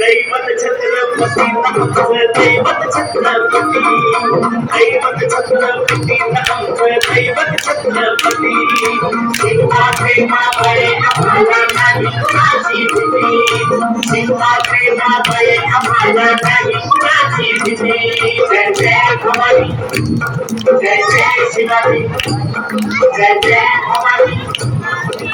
दैवत छत्रपती दैवत छत्रपती दैवत छत्रपती नामचं दैवत छत्रपती शिवा प्रेमा बळे आम्हाला नाही कुणाची भीती शिवा प्रेमा बळे आम्हाला नाही कुणाची भीती जय जय भवानी जय जय शिवाजी जय जय भवानी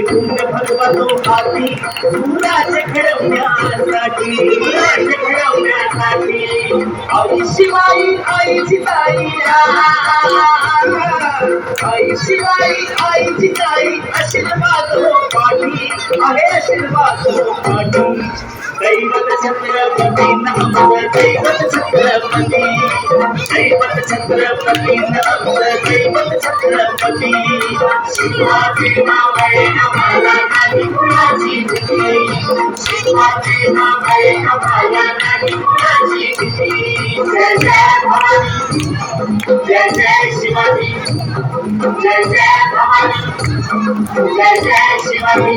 केल्या एक हाती हे घडवण्यासाठी सुराज घडवण्यासाठी आई शिवाई आईची ताई आई शिवाई आईची ताई आशीर्वाद हो पाठी. आहे आशीर्वाद हो पाठी. दैवत छत्रपती नाम दैवत छत्रपती. दैवत छत्रपती नाम दैवत చక్రపతి శివాజీ నా పైన బల నది కూడా జీవితే శివాజీ నా పైన బల నది కూడా జీవితే జయ జయ భవాని జయ జయ శివాజీ జయ జయ భవాని జయ జయ శివాజీ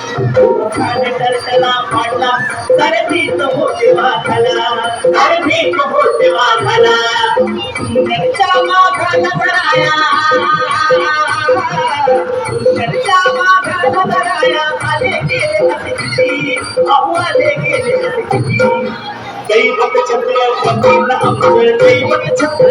मी मावळे दिला दिल्लीचा तख्त हलविला घेऊन मी मावळे दिला वखाण टरटला पाडला वखाण टरटला पाडला तर भीत होते वाघाला तर भीत होते वाघाला घरच्या माघाला कराया घरच्या माघाला कराया आले गेले अतिथी अहो आले गेले अतिथी दैवत छत्रपती नामचं दैवत छत्रपती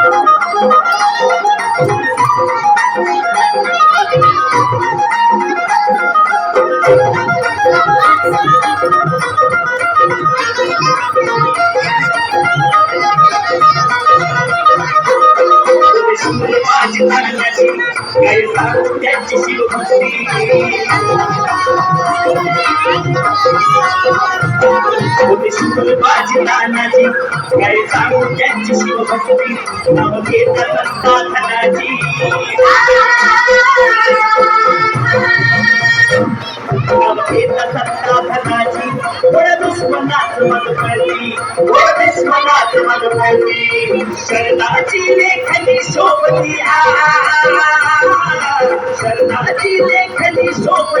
होती शुक्र माझी नानाची काही सांगू त्यांची शिवभक्ती नाव घेत नसता नाव घेत मग पडली मग पडली शरदाची लेखनी शोभती शरदाची लेखनी शोभती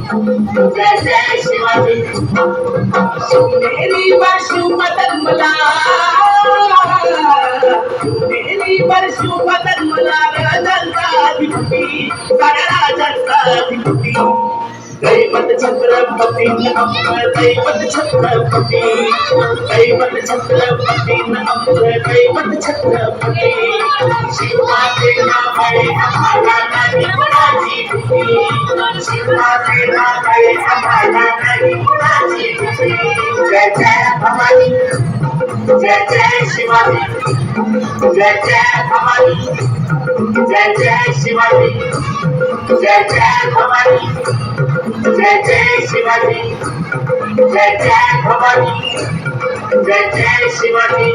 जय शिवाजी मेरी बरसू मदन मला मेरी बरसू मदन मला राजांची राजाधिपती दैवत छत्रपती अमर दैवत छत्रपती दैवत छत्रपती अमर दैवत छत्रपती शिवाजी रामाई आम्हाला नाही जय जय भवानी जय जय शिवाजी जय जय भवानी जय जय शिवाजी जय जय भवानी जय जय शिवाजी जय जय भवानी जय जय शिवाजी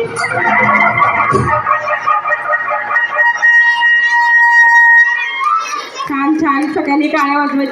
छान छान सगळ्यांनी टाळ्या वाजवायच्या